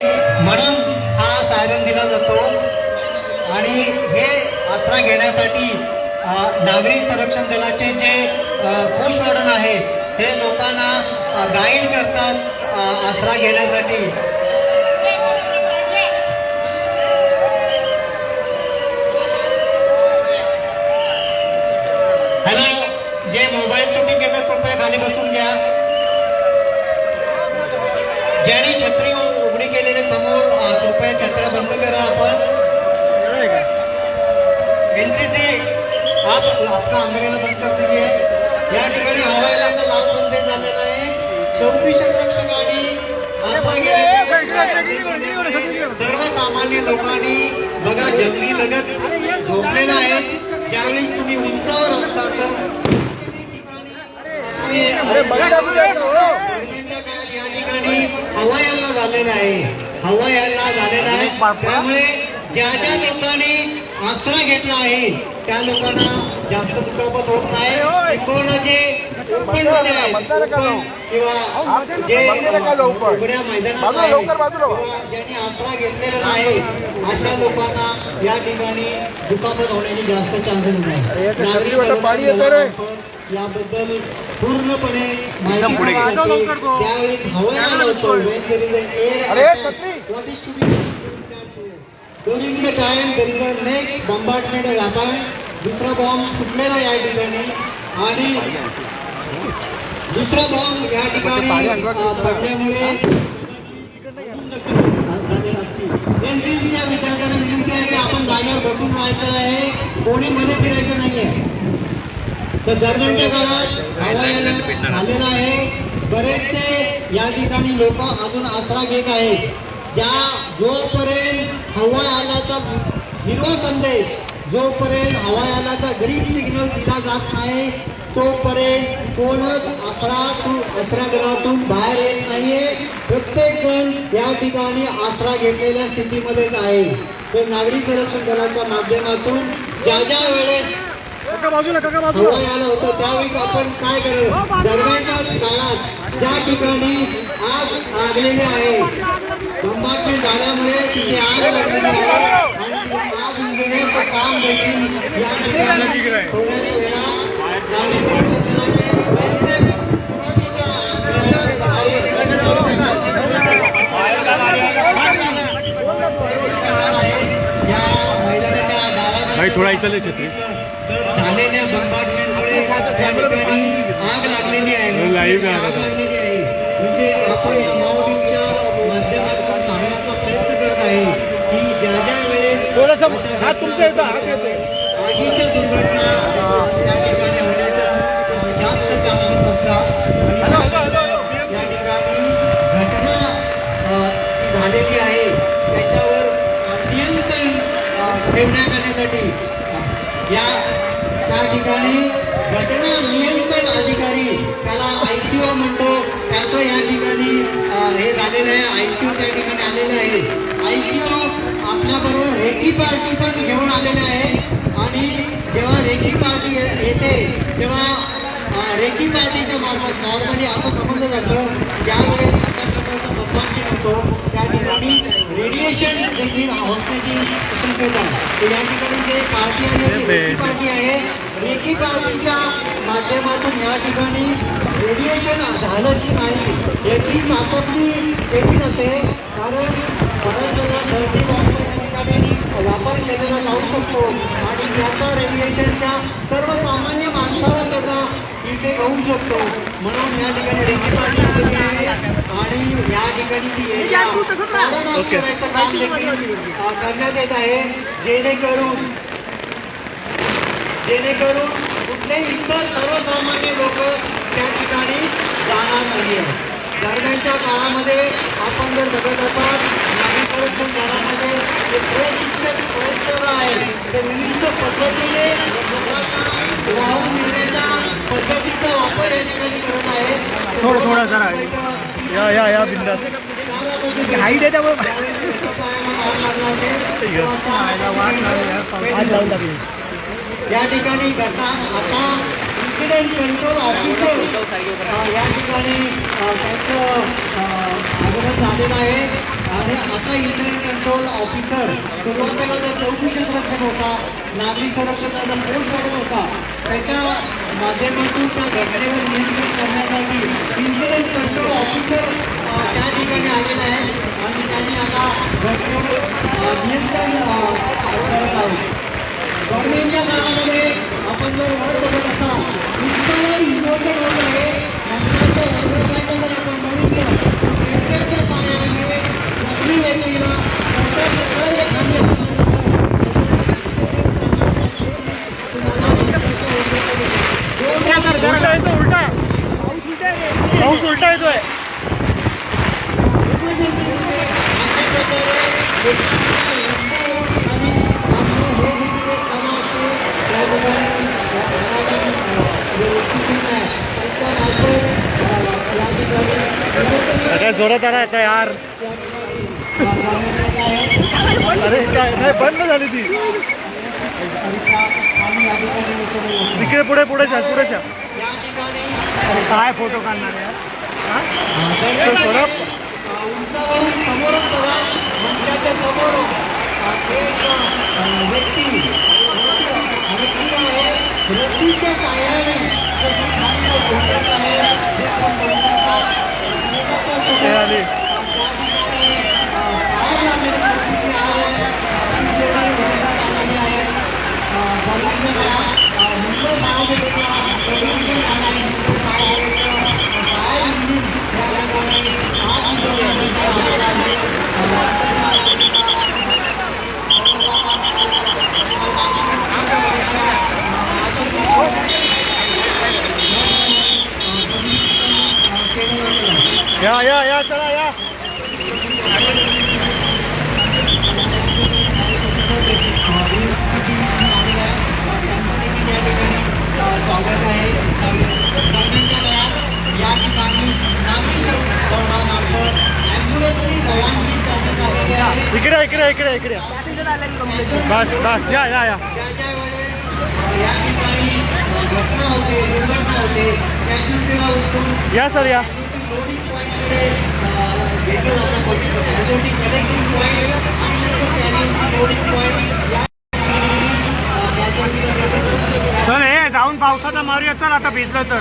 म्हणून हा सायरन दिला जातो. आणि हे आसरा घेण्यासाठी नागरी संरक्षण दलाचे जे पोस्ट वॉर्डन आहेत हे लोकांना गाईड करतात आसरा घेण्यासाठी. हॅलो जे मोबाईल शूटिंग घेतात कृपया खाली बसून घ्या. ज्यांनी छत्री कृपया छत्र्या बंद करा आपण. एनसीसी आप आपका अंधेरीला बंद कर दीजिए. या ठिकाणी हवाईलाचा लाल संदेश झालेला आहे. आसरा घेण्याचे सर्वसामान्य लोकांनी बघा जंगली लगत झोपलेला आहे ज्यावेळेस तुम्ही उंचावर असता तर या ठिकाणी हवा यायला झालेला आहे. हवा यायला झालेला आहे. त्यामुळे ज्या ज्या लोकांनी आसरा घेतला आहे त्या लोकांना जास्त दुखापत होत नाही. किंवा जे ओपनमध्ये किंवा जे उघड्या मैदानात आहेत, किंवा ज्यांनी आसरा घेतलेला नाही अशा लोकांना या ठिकाणी दुखापत होण्याचे जास्त चान्सेस नाही. याबद्दल पूर्णपणे माहिती. त्यावेळेस हवामान होतो when there what is to be done during that time there is a next bombardment will happen दुसरा बॉम्ब फुटलेला या ठिकाणी आणि दुसरा बॉम्ब या ठिकाणी पडल्यामुळे एनसीसीच्या विद्यार्थ्यांना विनंती आहे की आपण जागेवर बसून राहायचं आहे. कोणी मध्ये फिरायचं नाहीये. तर दरम्यानच्या काळात झालेला आहे. बरेचसे या ठिकाणी लोक अजून आसरा घेत आहेत. ज्या जोपर्यंत हवाई आल्याचा हिरवा संदेश जोपर्यंत हवाई आल्याचा ग्रीन सिग्नल दिला जात नाही तोपर्यंत कोणच आसरातून आसरागृहातून बाहेर येत नाहीये. प्रत्येक जण या ठिकाणी आसरा घेतलेल्या स्थितीमध्येच आहे. तर नागरी संरक्षण दलाच्या माध्यमातून ज्या ज्या वेळेस बाजूला काका हवा आलं होतं त्यावेळेस आपण काय करू दरम्यानच्या काळात ज्या ठिकाणी आग लागलेली आहे. कंपार्टमेंट झाल्यामुळे तिथे आग लागलेली आहे आणि आग विझवण्याचं काम देखील या ठिकाणी थोड्याच वेळा नागरिक सुरक्षेचे या मैदानाच्या डाव्या भाई थोडा इचले छत्री झालेल्या ठिकाणी आग लागलेली आहे. Live म्हणजे आपण या मावळीच्या माध्यमातून सांगण्याचा प्रयत्न करत आहे की ज्या ज्या वेळेस. आगीच्या दुर्घटना त्या ठिकाणी पार्टी येते तेव्हा रेकी पार्टीच्या मार्फत नॉर्मली असं समजलं जातं. ज्यावेळेस अशा प्रकारचा बंबांकित होतो. त्या ठिकाणी रेडिएशन देखील होण्याची शक्यता तर या ठिकाणी जे पार्टी आहे रेकी पार्टी आहे रेकी पार्टीच्या माध्यमातून या ठिकाणी रेडिएशन झालं की नाही याची चाचपणी केली जाते कारण बऱ्याच वेळेला धरती या ठिकाणी. वापर केलेला जाऊ शकतो. आणि त्याचा रेडिएशनच्या सर्वसामान्य माणसाला त्याचा इफेक्ट होऊ शकतो. म्हणून या ठिकाणी पार्टी आलेली आहे आणि या ठिकाणी काम देखील करण्यात येत आहे. जेणेकरून जेणेकरून कुठलेही इतर सर्वसामान्य लोक त्या ठिकाणी जाणार नाही दरम्यानच्या काळामध्ये आपण जर बघत असाल नवीन संरक्षण दलामध्ये जे प्रशिक्षक संस्था आहे ते विविध पद्धतीने वाहून नेण्याच्या पद्धतीचा वापर या ठिकाणी करत आहे. थोडं- थोडं जरा. या या या बिंदास. हाईट आहे त्यामुळे. या ठिकाणी घटना आता इन्सिडेंट कंट्रोल ऑफिसर या ठिकाणी त्यांचं आगमन झालेलं आहे. आणि आता इंजिनियर कंट्रोल ऑफिसर सुरुवातीला चौकशी चौकी संरक्षक होता नागरिक संरक्षकाचा पोस्ट वाटत होता. त्याच्या माध्यमातून त्या घटनेवर नियंत्रण करण्यासाठी इंटरनेट कंट्रोल ऑफिसर त्या ठिकाणी आलेला आहे आणि त्यांनी आता घटनेवर अ, नियंत्रण अ, करत आहोत गव्हर्नमेंटच्या काळामध्ये आपण जर वर बघत असाल इतकं इमोशन होत आहे नंतरचं वर्गकांड जर आपण बघितलं पेट्रोलच्या पाण्यामुळे कुठली व्यक्तीला मोठ्या प्रकारे एखादी उलटा येतो उलटा पाऊस उलटा येतोय काय जोरात आला आता यार. अरे काय नाही बंद झाली ती. तिकडे पुढे पुढे जा पुढे जा. काय फोटो काढणार यार? हा? थोडं Muchachos, इकडे इकडे इकडे इकडे बस बस या या या. या या सर या. चल हे जाऊन पावसाचा मारूया. चल आता भिजलं तर.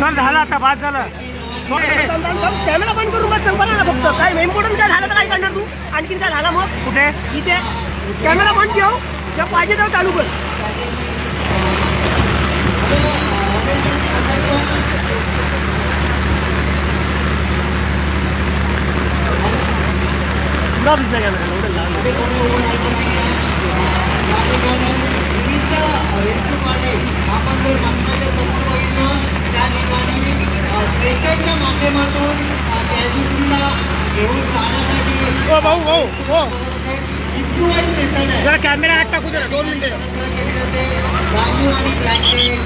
चल झालं आता भात झालं. कॅमेरा बंद करून बस संपला ना फक्त. काय इम्पॉर्टंट काय झालं तर काय करणार तू? आणखीन काय झाला मग? कुठे? इथे. कॅमेरा बंद ठेव. जेव्हा पाहिजे तेव्हा चालू कर. आपण जर मंत्रालय समोर बघितलं. त्या ठिकाणी स्टेशनच्या माध्यमातून कॅज्युल्टीला घेऊन जाण्यासाठी ओ भाऊ भाऊ हो इम्प्रुवाइज स्टेशन आहे जरा कॅमेरा हात टाकू दे ना, दोन मिनिटं बांबू आणि ब्लँकेट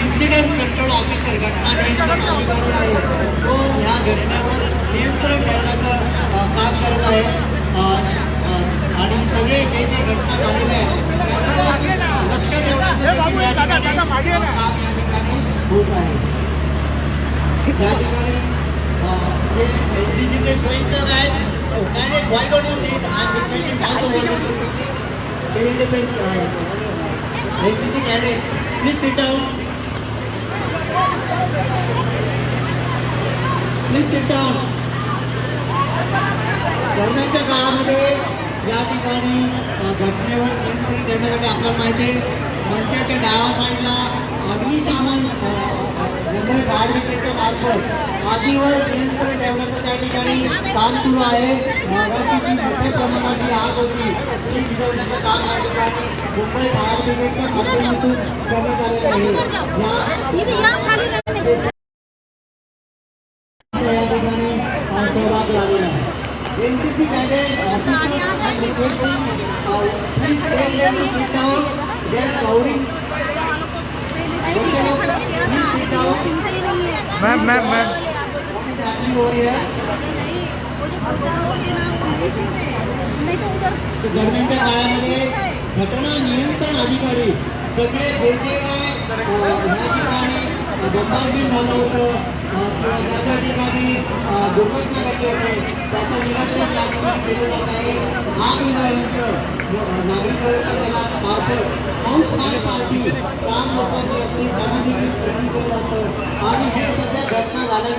इन्सिडेंट कंट्रोल ऑफिसर घटना नियंत्रण अधिकारी आहे. तो ह्या घटनेवर नियंत्रण ठेवण्याचं काम जे जे घटना झालेल्या होत आहे या ठिकाणी जे आहेत why don't you I requesting all the NCC cadets please sit down please sit down दरम्यानच्या काळामध्ये या ठिकाणी घटनेवर नियंत्रण करण्यासाठी आपल्याला माहिती आहे. मंचाच्या डाव्या साईडला अग्निशामन मुंबई फायर ब्रिगेडच्या मार्फत आगीवर नियंत्रण ठेवण्याचं त्या ठिकाणी काम सुरू आहे. मागाची जी मोठ्या प्रमाणात जी आग होती ती विझवण्याचं काम या ठिकाणी मुंबई फायर ब्रिगेडच्या माध्यमातून करण्यात आलेलं आहे. या ठिकाणी सहभाग लागलेला आहे मैम मैम मैम हॅपनिंग हो रही है दरम्यानच्या काळामध्ये घटना नियंत्रण अधिकारी सगळे जे जे काय अ, या ठिकाणी बंबारमेंट झालं होतं. किंवा ज्या ठिकाणी दुर्घटना घडली होती. त्याचं निरीक्षण या ठिकाणी केलं जात आहे. आग विझवल्यानंतर अ, नागरिक संरक्षण दलामार्फत हाऊस फायर पार्टी लहान लोकांची असते त्यांना देखील ट्रेनिंग केलं जातं. आणि हे सगळ्या घटना झाल्या